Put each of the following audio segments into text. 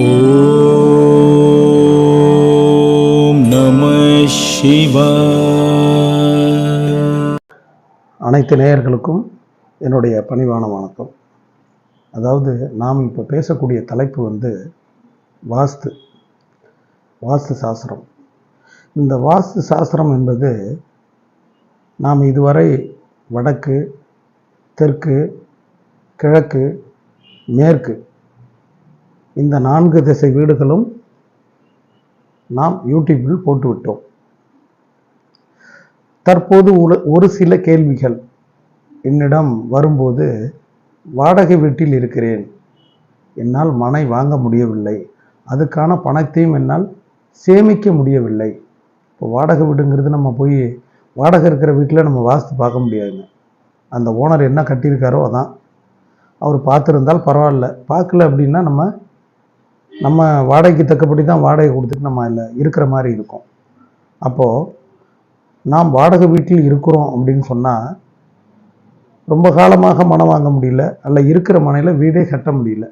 ஓம் நம சிவாய. அனைத்து நேயர்களுக்கும் என்னுடைய பணிவான வணக்கம். அதாவது நாம் இப்போ பேசக்கூடிய தலைப்பு வந்து வாஸ்து வாஸ்து சாஸ்திரம். இந்த வாஸ்து சாஸ்திரம் என்பது நாம் இதுவரை வடக்கு தெற்கு கிழக்கு மேற்கு இந்த நான்கு திசை வீடுகளும் நாம் யூடியூப்பில் போட்டுவிட்டோம். தற்போது ஒரு ஒரு சில கேள்விகள் என்னிடம் வரும்போது வாடகை வீட்டில் இருக்கிறேன். என்னால் மனை வாங்க முடியவில்லை. அதுக்கான பணத்தையும் என்னால் சேமிக்க முடியவில்லை. இப்போ வாடகை வீடுங்கிறது நம்ம போய் வாடகை இருக்கிற வீட்டில் நம்ம வாஸ்து பார்க்க முடியாதுங்க. அந்த ஓனர் என்ன கட்டியிருக்காரோ அதான். அவர் பார்த்துருந்தால் பரவாயில்ல. பார்க்கல அப்படின்னா நம்ம நம்ம வாடகைக்கு தக்கபடி தான் வாடகை கொடுத்துட்டு நம்ம இல்லை இருக்கிற மாதிரி இருக்கும். அப்போது நாம் வாடகை வீட்டில் இருக்கிறோம் அப்படின்னு சொன்னால் ரொம்ப காலமாக மனம் வாங்க முடியல அல்ல இருக்கிற மனையில் வீடே கட்ட முடியல.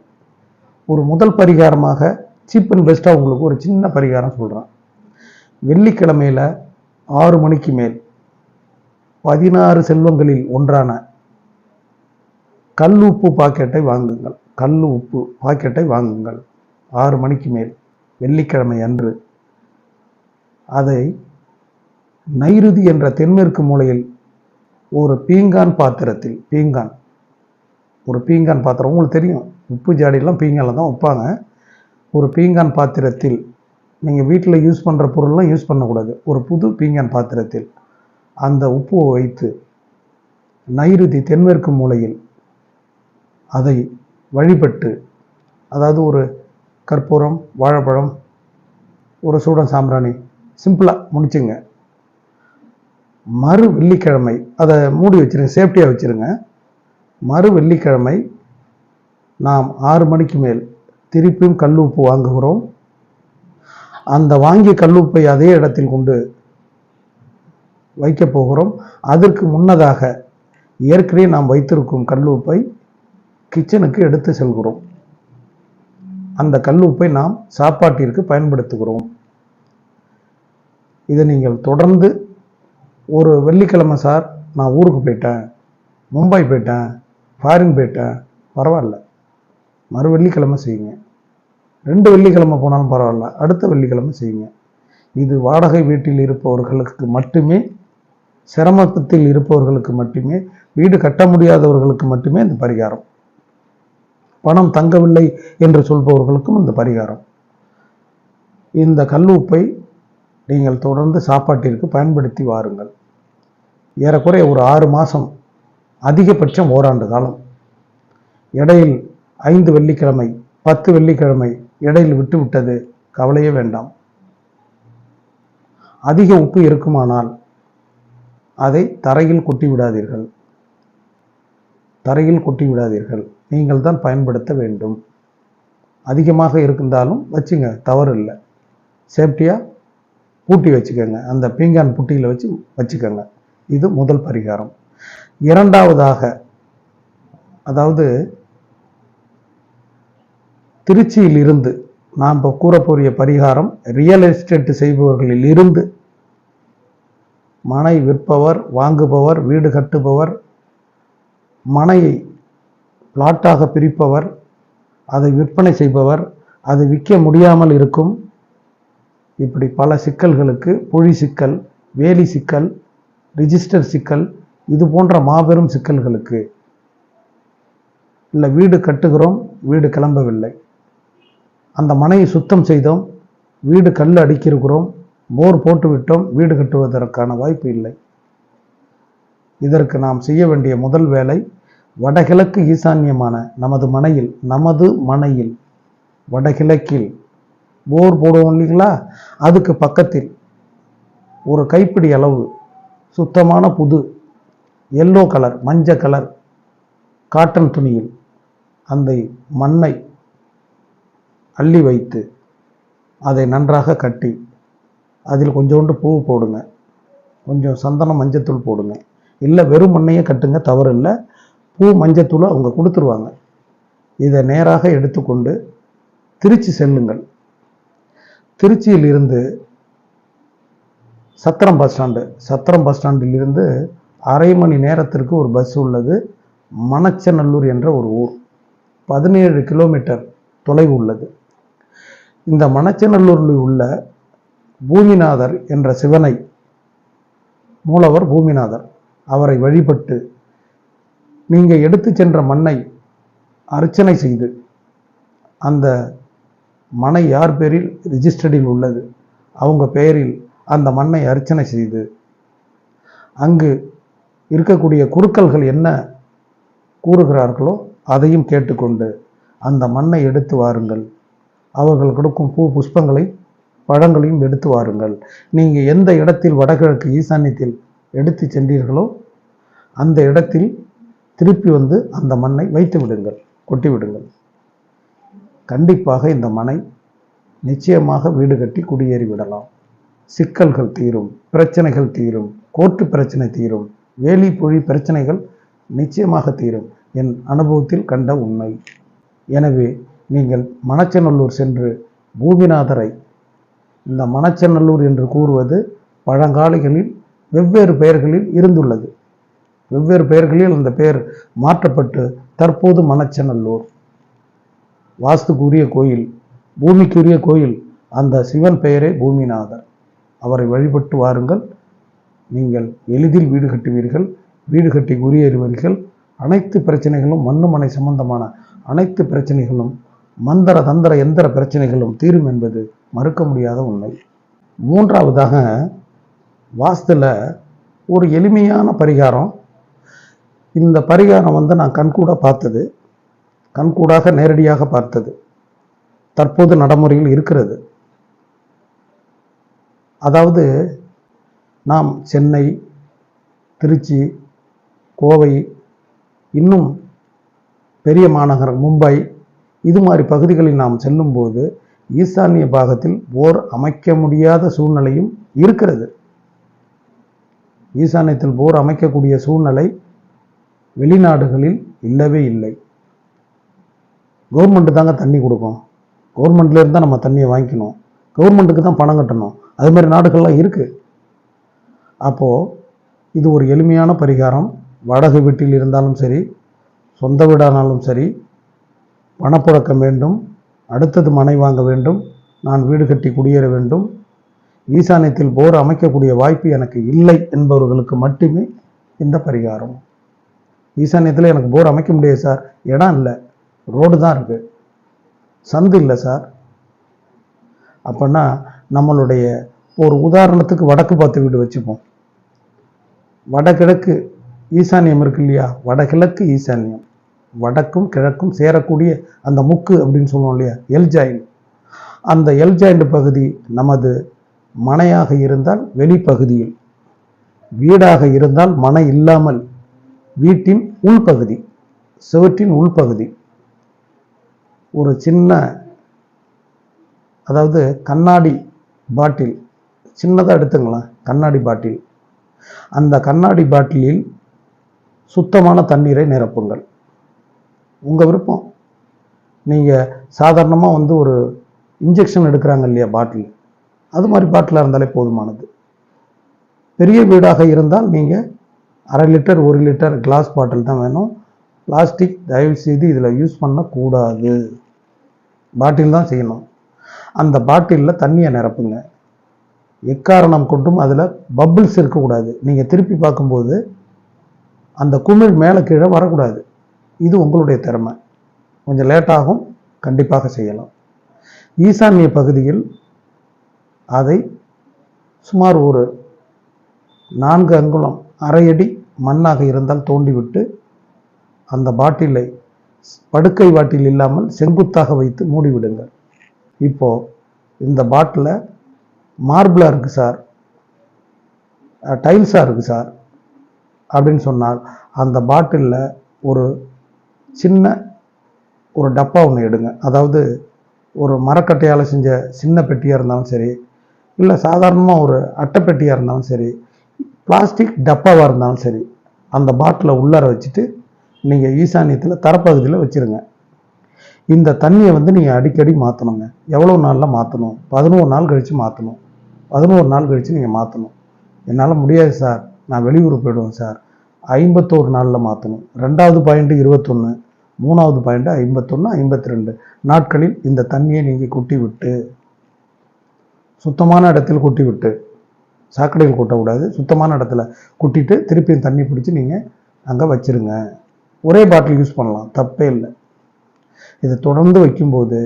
ஒரு முதல் பரிகாரமாக சீப் அண்ட் பெஸ்ட்டாக உங்களுக்கு ஒரு சின்ன பரிகாரம் சொல்கிறேன் வெள்ளிக்கிழமையில் ஆறு மணிக்கு மேல் பதினாறு செல்வங்களில் ஒன்றான கல் உப்பு பாக்கெட்டை வாங்குங்கள். கல் உப்பு பாக்கெட்டை வாங்குங்கள். ஆறு மணிக்கு மேல் வெள்ளிக்கிழமை அன்று. அதை நைருதி என்ற தென்மேற்கு மூலையில் ஒரு பீங்கான் பாத்திரத்தில் பீங்கான் ஒரு பீங்கான் பாத்திரம் உங்களுக்கு தெரியும் உப்பு ஜாடியெல்லாம் பீங்கானில் தான் வைப்பாங்க. ஒரு பீங்கான் பாத்திரத்தில் நீங்கள் வீட்டில் யூஸ் பண்ணுற பொருள்லாம் யூஸ் பண்ணக்கூடாது. ஒரு புது பீங்கான் பாத்திரத்தில் அந்த உப்பு வைத்து நைருதி தென்மேற்கு மூலையில் அதை வழிபட்டு அதாவது ஒரு கற்பூரம் வாழைப்பழம் ஒரு சூடம் சாம்பிராணி. சிம்பிளாக முடிச்சுங்க. மறு வெள்ளிக்கிழமை அதை மூடி வச்சிருங்க சேஃப்டியாக வச்சிருங்க. மறு வெள்ளிக்கிழமை நாம் ஆறு மணிக்கு மேல் திருப்பியும் கல் உப்பு வாங்குகிறோம். அந்த வாங்கிய கல் உப்பை அதே இடத்தில் கொண்டு வைக்கப் போகிறோம். அதற்கு முன்னதாக ஏற்கனவே நாம் வைத்திருக்கும் கல் உப்பை கிச்சனுக்கு எடுத்து செல்கிறோம். அந்த கல் உப்பை நாம் சாப்பாட்டிற்கு பயன்படுத்துகிறோம். இதை நீங்கள் தொடர்ந்து ஒரு வெள்ளிக்கிழமை சார் நான் ஊருக்கு போயிட்டேன் மும்பை போயிட்டேன் ஃபாரின் போயிட்டேன் பரவாயில்ல. மறு வெள்ளிக்கிழமை செய்யுங்க. ரெண்டு வெள்ளிக்கிழமை போனாலும் பரவாயில்ல அடுத்த வெள்ளிக்கிழமை செய்யுங்க. இது வாடகை வீட்டில் இருப்பவர்களுக்கு மட்டுமே சிரமத்தில் இருப்பவர்களுக்கு மட்டுமே வீடு கட்ட முடியாதவர்களுக்கு மட்டுமே இந்த பரிகாரம். பணம் தங்கவில்லை என்று சொல்பவர்களுக்கும் இந்த பரிகாரம். இந்த கல்லூப்பை நீங்கள் தொடர்ந்து சாப்பாட்டிற்கு பயன்படுத்தி வாருங்கள். ஏறக்குறைய ஒரு ஆறு மாதம் அதிகபட்சம் ஓராண்டு காலம். இடையில் ஐந்து வெள்ளிக்கிழமை பத்து வெள்ளிக்கிழமை இடையில் விட்டுவிட்டது கவலையே வேண்டாம். அதிக உப்பு இருக்குமானால் அதை தரையில் கொட்டி விடாதீர்கள். தரையில் கொட்டி விடாதீர்கள். நீங்கள் தான் பயன்படுத்த வேண்டும். அதிகமாக இருந்தாலும் வச்சுங்க தவறு இல்லை சேஃப்டியாக பூட்டி வச்சுக்கோங்க. அந்த பீங்கான் புட்டியில் வச்சு வச்சுக்கோங்க. இது முதல் பரிகாரம். இரண்டாவதாக அதாவது திருச்சியில் இருந்து நாம் இப்போ கூறப்போரிய பரிகாரம் ரியல் எஸ்டேட் செய்பவர்களில் இருந்து மனை விற்பவர் வாங்குபவர் வீடு கட்டுபவர் மனையை பிளாட்டாக பிரிப்பவர் அதை விற்பனை செய்பவர் அதை விற்க முடியாமல் இருக்கும். இப்படி பல சிக்கல்களுக்கு புழி சிக்கல் வேலி சிக்கல் ரிஜிஸ்டர் சிக்கல் இது போன்ற மாபெரும் சிக்கல்களுக்கு இல்லை வீடு கட்டுகிறோம் வீடு கிளம்பவில்லை. அந்த மனையை சுத்தம் செய்தோம் வீடு கல் அடிக்கிருக்கிறோம் போர் போட்டுவிட்டோம் வீடு கட்டுவதற்கான வாய்ப்பு இல்லை. இதற்கு நாம் செய்ய வேண்டிய முதல் வேலை வடகிழக்கு ஈசான்யமான நமது மனையில் நமது மனையில் வடகிழக்கில். போர் போடுவோம் இல்லைங்களா? அதுக்கு பக்கத்தில் ஒரு கைப்பிடி அளவு சுத்தமான புது எல்லோ கலர் மஞ்சள் கலர் காட்டன் துணியில் அந்த மண்ணை அள்ளி வைத்து அதை நன்றாக கட்டி அதில் கொஞ்சோண்டு பூ போடுங்க. கொஞ்சம் சந்தனம் மஞ்சத்தூள் போடுங்க. இல்லை வெறும் மண்ணையே கட்டுங்க தவறு இல்லை பூ மஞ்சத்தூளை அவங்க கொடுத்துருவாங்க. இதை நேராக எடுத்துக்கொண்டு திருச்சி செல்லுங்கள். திருச்சியில் இருந்து Chathiram bus stand Chathiram bus ஸ்டாண்டில் இருந்து அரை மணி நேரத்திற்கு ஒரு பஸ் உள்ளது. மணச்சநல்லூர் என்ற ஒரு ஊர். பதினேழு கிலோமீட்டர் தொலைவு உள்ளது. இந்த மணச்சநல்லூரில் உள்ள பூமிநாதர் என்ற சிவனை மூலவர் பூமிநாதர். அவரை வழிபட்டு நீங்கள் எடுத்து சென்ற மண்ணை அர்ச்சனை செய்து அந்த மனை யார் பேரில்? ரிஜிஸ்டர்டில் உள்ளது. அவங்க பெயரில் அந்த மண்ணை அர்ச்சனை செய்து அங்கு இருக்கக்கூடிய குருக்கள்கள் என்ன கூறுகிறார்களோ அதையும் கேட்டுக்கொண்டு அந்த மண்ணை எடுத்து வாருங்கள். அவர்கள் கொடுக்கும் பூ புஷ்பங்களை பழங்களையும் எடுத்து வாருங்கள். நீங்கள் எந்த இடத்தில் வடகிழக்கு ஈசான்யத்தில் எடுத்து சென்றீர்களோ அந்த இடத்தில் திருப்பி வந்து அந்த மண்ணை வைத்து விடுங்கள் கொட்டி விடுங்கள். கண்டிப்பாக இந்த மனை நிச்சயமாக வீடு கட்டி குடியேறி விடலாம். சிக்கல்கள் தீரும் பிரச்சனைகள் தீரும் கோர்ட்டு பிரச்சனை தீரும் வேலி பொழி பிரச்சனைகள் நிச்சயமாக தீரும். என் அனுபவத்தில் கண்ட உண்மை. எனவே நீங்கள் மணச்சநல்லூர் சென்று பூமிநாதரை இந்த மணச்சநல்லூர் என்று கூறுவது பழங்காலிகளில் வெவ்வேறு பெயர்களில் இருந்துள்ளது. வெவ்வேறு பெயர்களில் அந்த பெயர் மாற்றப்பட்டு தற்போது மணச்சநல்லூர். வாஸ்துக்குரிய கோயில் பூமிக்குரிய கோயில் அந்த சிவன் பெயரே பூமிநாதர். அவரை வழிபட்டு வாருங்கள். நீங்கள் எளிதில் வீடு கட்டுவீர்கள் வீடு கட்டி குடியேறுவீர்கள் அனைத்து பிரச்சனைகளும் மண்ணு மனை சம்பந்தமான அனைத்து பிரச்சனைகளும் மந்திர தந்திர எந்திர பிரச்சனைகளும் தீரும் என்பது மறுக்க முடியாத உண்மை. மூன்றாவதாக வாஸ்துல ஒரு எளிமையான பரிகாரம் இந்த பரிகாரம் வந்து நான் கண்கூட பார்த்தது. கண்கூடாக நேரடியாக பார்த்தது. தற்போது நடைமுறையில் இருக்கிறது. அதாவது நாம் சென்னை திருச்சி கோவை இன்னும் பெரிய மாநகரம் மும்பை இது மாதிரி பகுதிகளில் நாம் செல்லும்போது ஈசானிய பாகத்தில் போர் அமைக்க முடியாத சூழ்நிலையும் இருக்கிறது. ஈசானியத்தில் போர் அமைக்கக்கூடிய சூழ்நிலை வெளிநாடுகளில் இல்லவே இல்லை. கவர்மெண்ட்டு தாங்க தண்ணி கொடுக்கும். கவர்மெண்ட்லேருந்து தான் நம்ம தண்ணியை வாங்கிக்கணும். கவர்மெண்ட்டுக்கு தான் பணம் கட்டணும். அது மாதிரி நாடுகள்லாம் இருக்குது அப்போது இது ஒரு எளிமையான பரிகாரம். வாடகை வீட்டில் இருந்தாலும் சரி சொந்த வீடானாலும் சரி பணப்புழக்கம் வேண்டும். அடுத்தது மனை வாங்க வேண்டும். நான் வீடு கட்டி குடியேற வேண்டும். ஈசானியத்தில் போர் அமைக்கக்கூடிய வாய்ப்பு எனக்கு இல்லை என்பவர்களுக்கு மட்டுமே இந்த பரிகாரம். ஈசானியத்தில் எனக்கு போர் அமைக்க முடியாது சார் இடம் இல்லை. ரோடு தான் இருக்குது சந்து இல்லை சார் அப்போன்னா நம்மளுடைய ஒரு உதாரணத்துக்கு வடக்கு பார்த்து வீடு வச்சுப்போம். வடகிழக்கு ஈசானியம் இருக்கு இல்லையா? வடகிழக்கு ஈசானியம். வடக்கும் கிழக்கும் சேரக்கூடிய அந்த முக்கு அப்படின்னு சொல்லுவோம் இல்லையா? எல் ஜாயின் அந்த எல் ஜாயிண்ட் பகுதி நமது மனையாக இருந்தால் வெளிப்பகுதியில். வீடாக இருந்தால் மனை இல்லாமல். வீட்டின் உள்பகுதி சுவற்றின் உள்பகுதி. ஒரு சின்ன அதாவது கண்ணாடி பாட்டில் சின்னதாக எடுத்துங்களேன் கண்ணாடி பாட்டில். அந்த கண்ணாடி பாட்டிலில் சுத்தமான தண்ணீரை நிரப்புங்கள். உங்கள் விருப்பம். நீங்கள் சாதாரணமாக வந்து ஒரு இன்ஜெக்ஷன் எடுக்கிறாங்க இல்லையா பாட்டில்? அது மாதிரி பாட்டிலாக இருந்தாலே போதுமானது. பெரிய வீடாக இருந்தால் நீங்கள் அரை லிட்டர் ஒரு லிட்டர் கிளாஸ் பாட்டில் தான் வேணும். பிளாஸ்டிக் தயவு செய்து இதில் யூஸ் பண்ணக்கூடாது. பாட்டில் தான் செய்யணும். அந்த பாட்டிலில் தண்ணியை நிரப்புங்க. எக்காரணம் கொண்டும் அதில் பப்புள்ஸ் இருக்கக்கூடாது. நீங்கள் திருப்பி பார்க்கும்போது அந்த குமிழ் மேலே கீழே வரக்கூடாது. இது உங்களுடைய திறமை. கொஞ்சம் லேட்டாகும் கண்டிப்பாக செய்யலாம். ஈசான்ய பகுதியில் அதை சுமார் ஒரு நான்கு அங்குலம் அரை அடி மண்ணாக இருந்தால் தோண்டிவிட்டு அந்த பாட்டிலை படுக்கை பாட்டில் இல்லாமல் செங்குத்தாக வைத்து மூடிவிடுங்கள். இப்போது இந்த பாட்டிலை மார்பிளாக இருக்குது சார். டைல்ஸாக இருக்குது சார். அப்படின்னு சொன்னால் அந்த பாட்டிலில் ஒரு சின்ன ஒரு டப்பா ஒன்று எடுங்க. அதாவது ஒரு மரக்கட்டையால் செஞ்ச சின்ன பெட்டியாக இருந்தாலும் சரி இல்லை சாதாரணமாக ஒரு அட்டை பெட்டியாக இருந்தாலும் சரி பிளாஸ்டிக் டப்பாவாக இருந்தாலும் சரி அந்த பாட்டிலை உள்ளார வச்சுட்டு நீங்கள் ஈசானியத்தில் தரப்பகுதியில் வச்சுருங்க. இந்த தண்ணியை வந்து நீங்கள் அடிக்கடி மாற்றணுங்க எவ்வளோ நாளில் மாற்றணும் பதினோரு நாள் கழித்து மாற்றணும் பதினோரு நாள் கழித்து நீங்கள் மாற்றணும் என்னால் முடியாது சார். நான் வெளியூர் போயிடுவேன் சார். ஐம்பத்தோரு நாளில் மாற்றணும் ரெண்டாவது பாயிண்ட்டு இருபத்தொன்று மூணாவது பாயிண்ட்டு ஐம்பத்தொன்று ஐம்பத்தி ரெண்டு நாட்களில் இந்த தண்ணியை நீங்கள் கொட்டி விட்டு சுத்தமான இடத்தில் கொட்டி விட்டு சாக்கடையில் கொட்டக்கூடாது. சுத்தமான இடத்துல கொட்டிட்டு திருப்பியும் தண்ணி பிடிச்சி நீங்கள் அங்கே வச்சிருங்க. ஒரே பாட்டில் யூஸ் பண்ணலாம். தப்பே இல்லை. இதை தொடர்ந்து வைக்கும்போது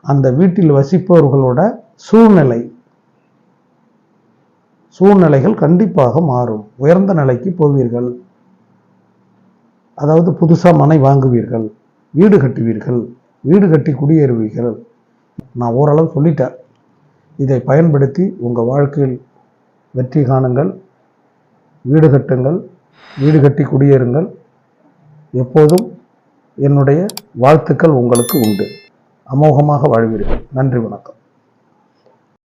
அந்த வீட்டில் வசிப்பவர்களோட சூழ்நிலை சூழ்நிலைகள் கண்டிப்பாக மாறும். உயர்ந்த நிலைக்கு போவீர்கள். அதாவது புதுசாக மனை வாங்குவீர்கள். வீடு கட்டுவீர்கள். வீடு கட்டி குடியேறுவீர்கள். நான் ஓரளவு சொல்லிட்டேன். இதை பயன்படுத்தி உங்கள் வாழ்க்கையில் வெற்றி காணுங்கள் வீடு கட்டுங்கள் வீடு கட்டி குடியேறுங்கள். எப்போதும் என்னுடைய வாழ்த்துக்கள் உங்களுக்கு உண்டு. அமோகமாக வாழ்வீர்கள். நன்றி வணக்கம்.